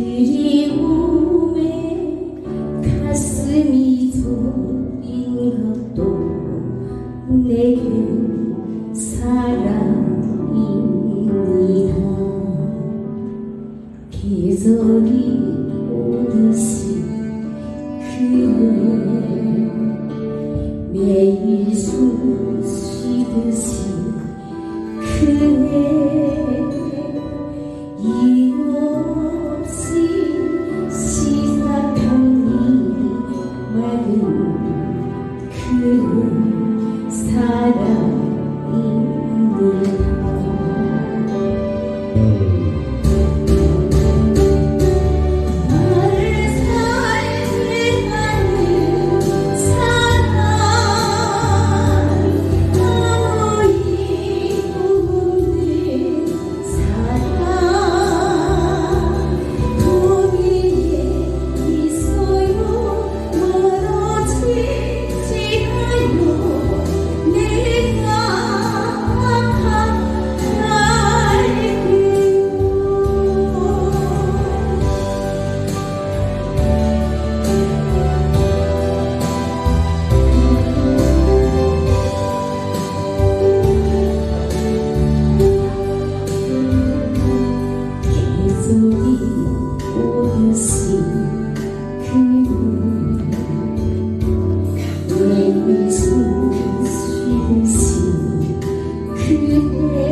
그리움에 가슴이 졸인 것도 내게 사랑입니다. 계절이 오듯이 그대 매일 숨 쉬듯이 Senhor.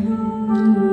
Amen.